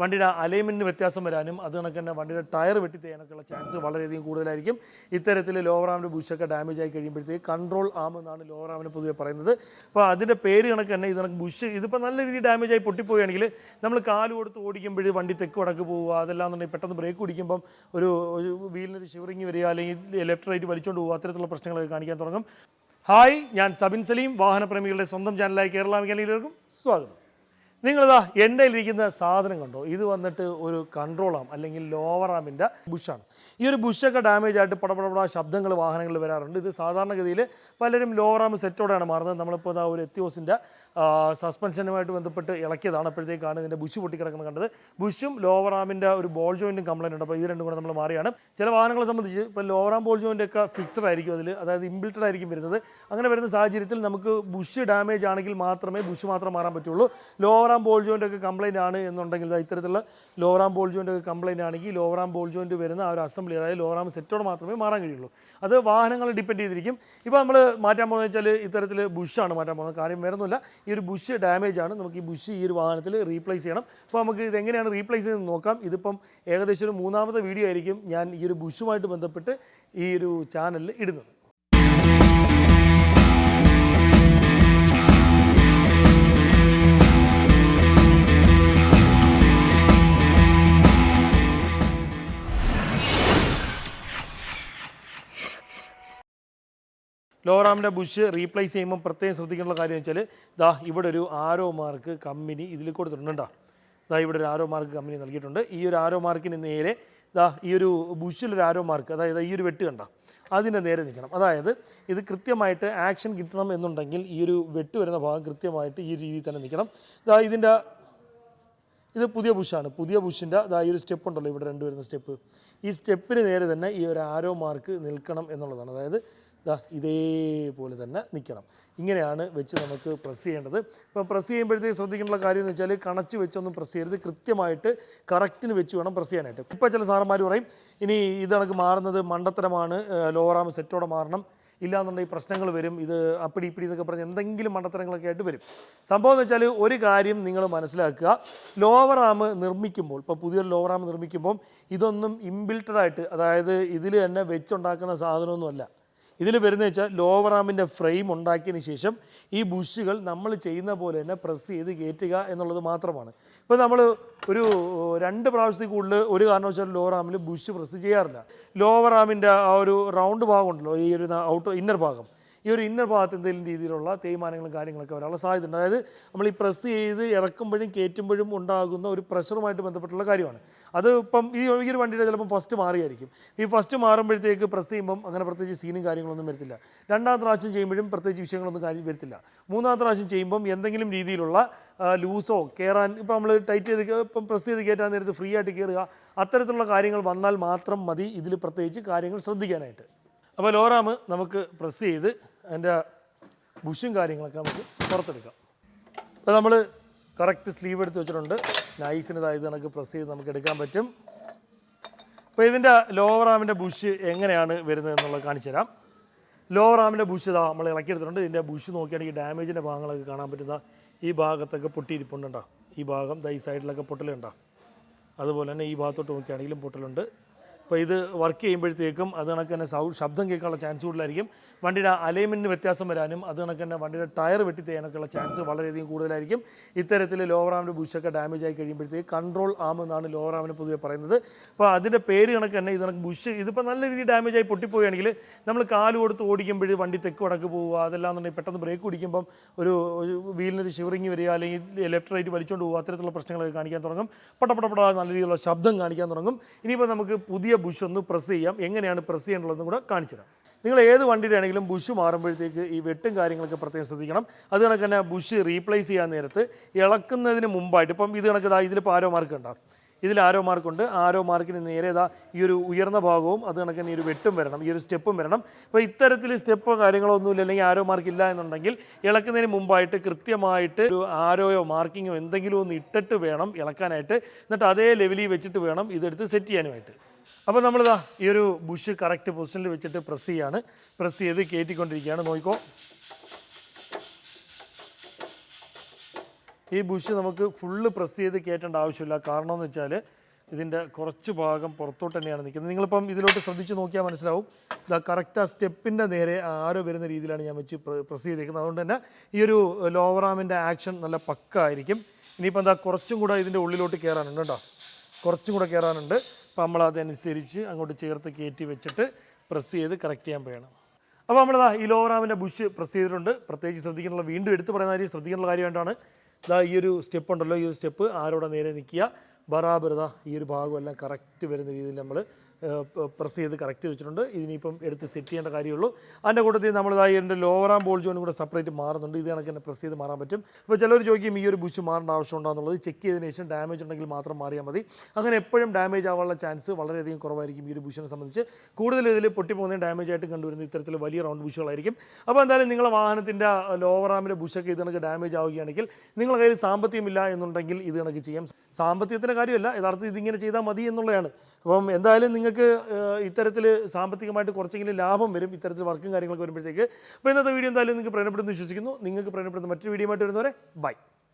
വണ്ടിയുടെ അലൈൻമെന്റിന് വ്യത്യാസം വരാനും അത് കണക്ക് തന്നെ വണ്ടിയുടെ ടയർ വെട്ടി തേനൊക്കെയുള്ള ചാൻസ് വളരെയധികം കൂടുതലായിരിക്കും. ഇത്തരത്തിൽ ലോവർ ആമിന്റെ ബുഷൊക്കെ ഡാമേജ് ആയി കഴിയുമ്പോഴത്തേക്ക് കൺട്രോൾ ആം എന്നാണ് ലോവർ ആമിന് പൊതുവെ പറയുന്നത്. അപ്പോൾ അതിന്റെ പേര് കണക്ക് തന്നെ ഇത് കണക്ക് ബുഷ് ഇതിപ്പോൾ നല്ല രീതിയിൽ ഡാമേജ് ആയി പൊട്ടിപ്പോവുകയാണെങ്കിൽ നമ്മൾ കാൽ കൊടുത്ത് ഓടിക്കുമ്പോൾ വണ്ടി തെക്ക് വടക്ക് പോവുക അതെല്ലാം എന്നുണ്ടെങ്കിൽ പെട്ടെന്ന് ബ്രേക്ക് പിടിക്കുമ്പം ഒരു വീലിനൊരു ഷിവറിങ് വരിക അല്ലെങ്കിൽ ലെഫ്റ്റ് റൈറ്റ് വലിച്ചുകൊണ്ട് പോകുക അത്തരത്തിലുള്ള പ്രശ്നങ്ങളൊക്കെ കാണിക്കാൻ തുടങ്ങും. ഹായ് ഞാൻ സബിൻ സലീം വാഹനപ്രേമികളുടെ സ്വന്തം ചാനലായി കേരള സ്വാഗതം. നിങ്ങളിതാ എന്റെ ഇരിക്കുന്ന സാധനം കണ്ടോ? ഇത് വന്നിട്ട് ഒരു കൺട്രോൾ ആം അല്ലെങ്കിൽ ലോവർ ആമിന്റെ ബുഷാണ് ഈ ഒരു ബുഷൊക്കെ ഡാമേജ് ആയിട്ട് പടപടപട ശബ്ദങ്ങൾ വാഹനങ്ങളിൽ വരാറുണ്ട്. ഇത് സാധാരണഗതിയിൽ പലരും ലോവർ ആം സെറ്റോടെയാണ് മാറുന്നത്. നമ്മളിപ്പോൾ ഇതാ ഒരു എത്തിയോസിന്റെ സസ്പെൻഷനുമായിട്ട് ബന്ധപ്പെട്ട് ഇളക്കിയതാണ് അപ്പോഴത്തേക്കാണ് ഇതിന്റെ ബുഷ് പൊട്ടിക്കിടക്കുന്നത് കണ്ടത്. ബുഷും ലോവർ ആമിന്റെ ഒരു ബോൾ ജോയിന്റും കംപ്ലൈന്റ് ഉണ്ട്. അപ്പോൾ ഇത് രണ്ടും കൂടെ നമ്മൾ മാറിയാണ്. ചില വാഹനങ്ങളെ സംബന്ധിച്ച് ഇപ്പോൾ ലോവർ ആം ബോൾ ജോയിന്റ് ഒക്കെ ഫിക്സഡ് ആയിരിക്കും അതിൽ അതായത് ഇംബിൾട്ടഡ് ആയിരിക്കും വരുന്നത്. അങ്ങനെ വരുന്ന സാഹചര്യത്തിൽ നമുക്ക് ബുഷ് ഡാമേജ് ആണെങ്കിൽ മാത്രമേ ബുഷ് മാത്രം മാറാൻ പറ്റുള്ളൂ. ലോവർ ആം ബോൾ ജോയിന്റ് ഒക്കെ കംപ്ലൈന്റ് ആണ് എന്നുണ്ടെങ്കിൽ ഇത്തരത്തിലുള്ള ലോവർ ആം ബോൾ ജോയിന്റ് ഒക്കെ കംപ്ലൈന്റ് ആണെങ്കിൽ ലോവർ ആം ബോൾ ജോയിന്റ് വരുന്ന ആ ഒരു അസംബ്ലി അതായത് ലോവർ ആം സെറ്റോട് മാത്രമേ മാറാൻ കഴിയുള്ളൂ. അത് വാഹനങ്ങൾ ഡിപ്പെൻഡ് ചെയ്തിരിക്കും. ഇപ്പോൾ നമ്മൾ മാറ്റാൻ പോകുന്നത് വെച്ചാൽ ഇത്തരത്തിൽ ബുഷാണ് മാറ്റാൻ പോകുന്നത്. കാര്യം വേറൊന്നുമില്ല ഈ ഒരു ബുഷ് ഡാമേജ് ആണ്. നമുക്ക് ഈ ബുഷ് ഈ ഒരു വാഹനത്തിൽ റീപ്ലേസ് ചെയ്യണം. അപ്പോൾ നമുക്ക് ഇത് എങ്ങനെയാണ് റീപ്ലേസ് ചെയ്യുന്നത് നോക്കാം. ഇതിപ്പം ഏകദേശം ഒരു മൂന്നാമത്തെ വീഡിയോ ആയിരിക്കും ഞാൻ ഈ ഒരു ബുഷുമായിട്ട് ബന്ധപ്പെട്ട് ഈ ഒരു ചാനലിൽ ഇടുന്നത്. ലോറാമിന്റെ ബുഷ് റീപ്ലേസ് ചെയ്യുമ്പോൾ പ്രത്യേകം ശ്രദ്ധിക്കേണ്ട കാര്യം വെച്ചാൽ ഇതാ ഇവിടെ ഒരു ആരോ മാർക്ക് കമ്പനി ഇതിൽ കൊടുത്തിട്ടുണ്ടോ ഇതാ ഇവിടെ ഒരു ആരോ മാർക്ക് കമ്പനി നൽകിയിട്ടുണ്ട്. ഈ ഒരു ആരോ മാർക്കിന് നേരെ ഇതാ ഈ ഒരു ബുഷിലൊരു ആരോ മാർക്ക് അതായത് ഈ ഒരു വെട്ട് കണ്ട. അതിന്റെ നേരെ നിൽക്കണം. അതായത് ഇത് കൃത്യമായിട്ട് ആക്ഷൻ കിട്ടണം എന്നുണ്ടെങ്കിൽ ഈ ഒരു വെട്ട് വരുന്ന ഭാഗം കൃത്യമായിട്ട് ഈ രീതിയിൽ തന്നെ നിൽക്കണം. ഇതാ ഇതിന്റെ ഇത് പുതിയ ബുഷാണ് പുതിയ ബുഷിന്റെ ഇതാ ഈ ഒരു സ്റ്റെപ്പ് ഉണ്ടല്ലോ ഇവിടെ രണ്ട് വരുന്ന സ്റ്റെപ്പ് ഈ സ്റ്റെപ്പിന് നേരെ തന്നെ ഈ ഒരു ആരോ മാർക്ക് നിൽക്കണം എന്നുള്ളതാണ്. അതായത് ഇതേപോലെ തന്നെ നിൽക്കണം ഇങ്ങനെയാണ് വെച്ച് നമുക്ക് പ്രസ് ചെയ്യേണ്ടത്. ഇപ്പം പ്രസ് ചെയ്യുമ്പോഴത്തേക്ക് ശ്രദ്ധിക്കേണ്ട കാര്യം എന്ന് വെച്ചാൽ കണച്ച് വെച്ചൊന്നും പ്രസ് ചെയ്യരുത്. കൃത്യമായിട്ട് കറക്റ്റിന് വെച്ച് വേണം പ്രസ് ചെയ്യാനായിട്ട്. ഇപ്പോൾ ചില സാറന്മാർ പറയും ഇനി ഇത് കണക്ക് മാറുന്നത് മണ്ടത്തരമാണ്. ലോറാം സെറ്റോടെ മാറണം. ഇല്ലാന്നുണ്ടെങ്കിൽ പ്രശ്നങ്ങൾ വരും. ഇത് അപ്പിടി ഇപ്പിടി എന്നൊക്കെ പറഞ്ഞ് എന്തെങ്കിലും മണ്ടത്തരങ്ങളൊക്കെ ആയിട്ട് വരും. സംഭവം എന്ന് വെച്ചാൽ ഒരു കാര്യം നിങ്ങൾ മനസ്സിലാക്കുക. ലോവർ ആം നിർമ്മിക്കുമ്പോൾ ഇപ്പോൾ പുതിയൊരു ലോവർ ആം നിർമ്മിക്കുമ്പോൾ ഇതൊന്നും ഇംബിൽറ്റഡായിട്ട് അതായത് ഇതിൽ തന്നെ വെച്ചുണ്ടാക്കുന്ന സാധനമൊന്നുമല്ല. ഇതിൽ വരുന്നത് വെച്ചാൽ ലോവർ ആമിന്റെ ഫ്രെയിം ഉണ്ടാക്കിയതിന് ശേഷം ഈ ബുഷുകൾ നമ്മൾ ചെയ്യുന്ന പോലെ തന്നെ പ്രസ് ചെയ്ത് കയറ്റുക എന്നുള്ളത് മാത്രമാണ്. ഇപ്പോൾ നമ്മൾ ഒരു രണ്ട് പ്രാവശ്യത്തിൽ കൂടുതൽ ഒരു കാരണവശാലും ലോവർ ആമിൽ ബുഷ് പ്രസ് ചെയ്യാറില്ല. ലോവർ ആമിന്റെ ആ ഒരു റൗണ്ട് ഭാഗം ഉണ്ടല്ലോ ഈ ഒരു ഔട്ട് ഇന്നർ ഭാഗം. ഈ ഒരു ഇന്നർ ഭാഗത്ത് എന്തെങ്കിലും രീതിയിലുള്ള തേയ്മാനങ്ങളും കാര്യങ്ങളൊക്കെ വരാനുള്ള സാധ്യതയുണ്ട്. അതായത് നമ്മൾ ഈ പ്രസ് ചെയ്ത് ഇറക്കുമ്പോഴും കയറ്റുമ്പോഴും ഉണ്ടാകുന്ന ഒരു പ്രഷറുമായിട്ട് ബന്ധപ്പെട്ടുള്ള കാര്യമാണ്. അത് ഇപ്പം ഈ ഒരു വണ്ടിയുടെ ചിലപ്പോൾ ഫസ്റ്റ് മാറിയായിരിക്കും. ഈ ഫസ്റ്റ് മാറുമ്പോഴത്തേക്ക് പ്രസ് ചെയ്യുമ്പം അങ്ങനെ പ്രത്യേകിച്ച് സീനും കാര്യങ്ങളൊന്നും വരത്തില്ല. രണ്ടാമത്തെ പ്രാവശ്യം ചെയ്യുമ്പോഴും പ്രത്യേകിച്ച് വിഷയങ്ങളൊന്നും കാര്യം വരത്തില്ല. മൂന്നാമത്തെ പ്രാവശ്യം ചെയ്യുമ്പം എന്തെങ്കിലും രീതിയിലുള്ള ലൂസോ കയറാൻ ഇപ്പം നമ്മൾ ടൈറ്റ് ചെയ്ത് ഇപ്പം പ്രസ് ചെയ്ത് കയറ്റാൻ നേരത്ത് ഫ്രീ ആയിട്ട് കയറുക അത്തരത്തിലുള്ള കാര്യങ്ങൾ വന്നാൽ മാത്രം മതി ഇതിൽ പ്രത്യേകിച്ച് കാര്യങ്ങൾ ശ്രദ്ധിക്കാനായിട്ട്. അപ്പോൾ ലോറാമ് നമുക്ക് പ്രസ് ചെയ്ത് അതിന്റെ ബുഷും കാര്യങ്ങളൊക്കെ നമുക്ക് പുറത്തെടുക്കാം. അപ്പോൾ നമ്മൾ കറക്റ്റ് സ്ലീവ് എടുത്ത് വെച്ചിട്ടുണ്ട്. നൈസിന് ഇതായത് കണക്ക് പ്രസ് ചെയ്ത് നമുക്ക് എടുക്കാൻ പറ്റും. അപ്പോൾ ഇതിന്റെ ലോവർ ആമിന്റെ ബുഷ് എങ്ങനെയാണ് വരുന്നത് എന്നുള്ളത് കാണിച്ചു തരാം. ലോവർ ആമിന്റെ ബുഷ് ഇതാ നമ്മൾ ഇളക്കിയെടുത്തിട്ടുണ്ട് ഇതിന്റെ ബുഷ് നോക്കിയാണെങ്കിൽ ഡാമേജിന്റെ ഭാഗങ്ങളൊക്കെ കാണാൻ പറ്റുന്ന ഈ ഭാഗത്തൊക്കെ പൊട്ടിയിരിപ്പുണ്ടോ ഈ ഭാഗം ഈ സൈഡിലൊക്കെ പൊട്ടലുണ്ടോ. അതുപോലെ തന്നെ ഈ ഭാഗത്തോട്ട് നോക്കിയാണെങ്കിലും പൊട്ടലുണ്ട്. അപ്പോൾ ഇത് വർക്ക് ചെയ്യുമ്പോഴത്തേക്കും അത് കണക്ക് തന്നെ സൗ ശബ്ദം കേൾക്കാനുള്ള ചാൻസ് കൂടുതലായിരിക്കും. വണ്ടിയുടെ അലൈൻമെന്റിന് വ്യത്യാസം വരാനും അത് കണക്ക് തന്നെ വണ്ടിയുടെ ടയർ വെട്ടി തേയാനൊക്കെയുള്ള ചാൻസ് വളരെയധികം കൂടുതലായിരിക്കും. ഇത്തരത്തിൽ ലോവർ ആമിന്റെ ബുഷൊക്കെ ഡാമേജ് ആയി കഴിയുമ്പോഴത്തേക്ക് കൺട്രോൾ ആം എന്നാണ് ലോവർ ആമിന് പൊതുവെ പറയുന്നത്. അപ്പോൾ അതിന്റെ പേര് കണക്ക് തന്നെ ഇത് കണക്ക് ബുഷ് ഇതിപ്പോൾ നല്ല രീതിയിൽ ഡാമേജ് ആയി പൊട്ടിപ്പോവുകയാണെങ്കിൽ നമ്മൾ കാൽ കൊടുത്ത് ഓടിക്കുമ്പോൾ വണ്ടി തെക്ക് വടക്ക് പോവുക അതെല്ലാം എന്നുണ്ടെങ്കിൽ പെട്ടെന്ന് ബ്രേക്ക് പിടിക്കുമ്പം ഒരു വീലിനൊരു ഷിവറിങ് വരിക അല്ലെങ്കിൽ ലെഫ്റ്റ് റൈറ്റ് വലിച്ചുകൊണ്ട് പോകുക അത്തരത്തിലുള്ള പ്രശ്നങ്ങളൊക്കെ കാണിക്കാൻ തുടങ്ങും. പട്ടപ്പടപട നല്ല രീതിയിലുള്ള ശബ്ദം കാണിക്കാൻ തുടങ്ങും. ഇനിയിപ്പോൾ നമുക്ക് പുതിയ ബുഷ് ഒന്ന് പ്രസ് ചെയ്യാം. എങ്ങനെയാണ് പ്രസ് ചെയ്യേണ്ടതെന്നും കൂടെ കാണിച്ചു തരാം നിങ്ങൾ ഏത് വണ്ടിയുടെ ബുഷ് മാറുമ്പോഴത്തേക്ക് ഈ വെട്ടും കാര്യങ്ങളൊക്കെ പ്രത്യേകം ശ്രദ്ധിക്കണം. അത് കണക്ക് തന്നെ ബുഷ് റീപ്ലേസ് ചെയ്യാൻ നേരത്ത് ഇളക്കുന്നതിന് മുമ്പായിട്ട് ഇപ്പം ഇത് കണക്ക് ഇതാ ഇതിലിപ്പോൾ ആരോ മാർക്ക് ഉണ്ടാവും ഇതിൽ ആരോ മാർക്കുണ്ട് ആരോ മാർക്കിന് നേരെ ഇതാ ഈ ഒരു ഉയർന്ന ഭാഗവും അത് കണക്ക് തന്നെ ഈ ഒരു വെട്ടും വരണം. ഈ ഒരു സ്റ്റെപ്പും വരണം. അപ്പോൾ ഇത്തരത്തിൽ സ്റ്റെപ്പോ കാര്യങ്ങളോ ഒന്നുമില്ല. അല്ലെങ്കിൽ ആരോ മാർക്ക് ഇല്ല എന്നുണ്ടെങ്കിൽ ഇളക്കുന്നതിന് മുമ്പായിട്ട് കൃത്യമായിട്ട് ഒരു ആരോയോ മാർക്കിങ്ങോ എന്തെങ്കിലും ഒന്ന് ഇട്ടിട്ട് വേണം ഇളക്കാനായിട്ട്. എന്നിട്ട് അതേ ലെവലിൽ വെച്ചിട്ട് വേണം ഇതെടുത്ത് സെറ്റ് ചെയ്യാനുമായിട്ട്. അപ്പോൾ നമ്മളിതാ ഈ ഒരു ബുഷ് കറക്റ്റ് പൊസിഷനിൽ വെച്ചിട്ട് പ്രസ് ചെയ്യാണ്. പ്രസ് ചെയ്ത് കയറ്റിക്കൊണ്ടിരിക്കുകയാണ് നോക്കിക്കോ. ഈ ബുഷ് നമുക്ക് ഫുള്ള് പ്രസ് ചെയ്ത് കയറ്റേണ്ട ആവശ്യമില്ല. കാരണം എന്ന് വെച്ചാൽ ഇതിന്റെ കുറച്ച് ഭാഗം പുറത്തോട്ട് തന്നെയാണ് നിൽക്കുന്നത്. നിങ്ങളിപ്പം ഇതിലോട്ട് ശ്രദ്ധിച്ച് നോക്കിയാൽ മനസ്സിലാവും. ഇതാ കറക്റ്റ് ആ സ്റ്റെപ്പിന്റെ നേരെ ആരോ വരുന്ന രീതിയിലാണ് ഞാൻ വെച്ച് പ്രസ് ചെയ്തിരിക്കുന്നത് അതുകൊണ്ട് തന്നെ ഈ ഒരു ലോവർ ആമിന്റെ ആക്ഷൻ നല്ല പക്ക ആയിരിക്കും ഇനിയിപ്പോൾ എന്താ കുറച്ചും കൂടെ ഇതിന്റെ ഉള്ളിലോട്ട് കയറാനുണ്ട് കേട്ടോ. കുറച്ചും കൂടെ കയറാനുണ്ട് അപ്പോൾ നമ്മൾ അതനുസരിച്ച് അങ്ങോട്ട് ചേർത്ത് കയറ്റി വെച്ചിട്ട് പ്രസ് ചെയ്ത് കറക്റ്റ് ചെയ്യാൻ പോകണം അപ്പോൾ നമ്മളിതാ ഈ ലോറാമിന്റെ ബുഷ് പ്രസ് ചെയ്തിട്ടുണ്ട്. പ്രത്യേകിച്ച് ശ്രദ്ധിക്കാനുള്ള വീണ്ടും എടുത്തു പറയുന്ന കാര്യം ശ്രദ്ധിക്കാനുള്ള കാര്യമായിട്ടാണ് ഇതാ ഈ ഒരു സ്റ്റെപ്പ് ഉണ്ടല്ലോ ഈ ഒരു സ്റ്റെപ്പ് ആരോടെ നേരെ നിൽക്കുക? ബറാബർ ഇതാ ഈ ഒരു ഭാഗമെല്ലാം കറക്റ്റ് വരുന്ന രീതിയിൽ നമ്മൾ പ്രസ് ചെയ്ത് കറക്റ്റ് വെച്ചിട്ടുണ്ട്. ഇതിനിപ്പം എടുത്ത് സെറ്റ് ചെയ്യേണ്ട കാര്യമുള്ളൂ. അതിന്റെ കൂട്ടത്തിൽ നമ്മളിതായി എന്റെ ലോവറാം ബോൾ ജോയിൻ കൂടെ സെപ്പറേറ്റ് മാറുന്നുണ്ട്. ഇത് കണക്ക് തന്നെ പ്രസ് ചെയ്ത് മാറാൻ പറ്റും. അപ്പോൾ ചിലർ ചോദിക്കും ഈ ഒരു ബുഷ് മാറേണ്ട ആവശ്യമുണ്ടോ എന്നുള്ളത്. ചെക്ക് ചെയ്തതിന് ശേഷം ഡാമേജ് ഉണ്ടെങ്കിൽ മാത്രം മാറിയാൽ മതി. അങ്ങനെ എപ്പോഴും ഡാമേജ് ആവാനുള്ള ചാൻസ് വളരെയധികം കുറവായിരിക്കും ഈ ഒരു ബുഷിനെ സംബന്ധിച്ച്. കൂടുതൽ ഇതിൽ പൊട്ടിപ്പോകുന്ന ഡാമേജ് ആയിട്ട് കണ്ടുവരുന്ന ഇത്തരത്തിൽ വലിയ റൗണ്ട് ബുഷുകളായിരിക്കും. അപ്പോൾ എന്തായാലും നിങ്ങളുടെ വാഹനത്തിന്റെ ആമിലെ ബുഷൊക്കെ ഇത് കണക്ക് ഡാമേജ് ആവുകയാണെങ്കിൽ നിങ്ങളുടെ കയ്യിൽ സാമ്പത്തികമില്ല എന്നുണ്ടെങ്കിൽ ഇത് കണക്ക് ചെയ്യാം. സാമ്പത്തികത്തിന്റെ കാര്യമല്ല യഥാർത്ഥത്തിൽ ഇതിങ്ങനെ ചെയ്താൽ മതി എന്നുള്ളതാണ്. അപ്പം എന്തായാലും നിങ്ങൾക്ക് ഇത്തരത്തിൽ സാമ്പത്തികമായിട്ട് കുറച്ചെങ്കിലും ലാഭം വരും ഇത്തരത്തിൽ വർക്കും കാര്യങ്ങളൊക്കെ വരുമ്പോഴത്തേക്ക്. അപ്പോൾ ഇന്നത്തെ വീഡിയോ എന്തായാലും നിങ്ങൾക്ക് പ്രയോജനപ്പെടുന്നു വിശ്വസിക്കുന്നു. നിങ്ങൾക്ക് പ്രയോജനപ്പെടുന്ന മറ്റൊരു വീഡിയോ ആയിട്ട് വരുന്നവരെ ബൈ.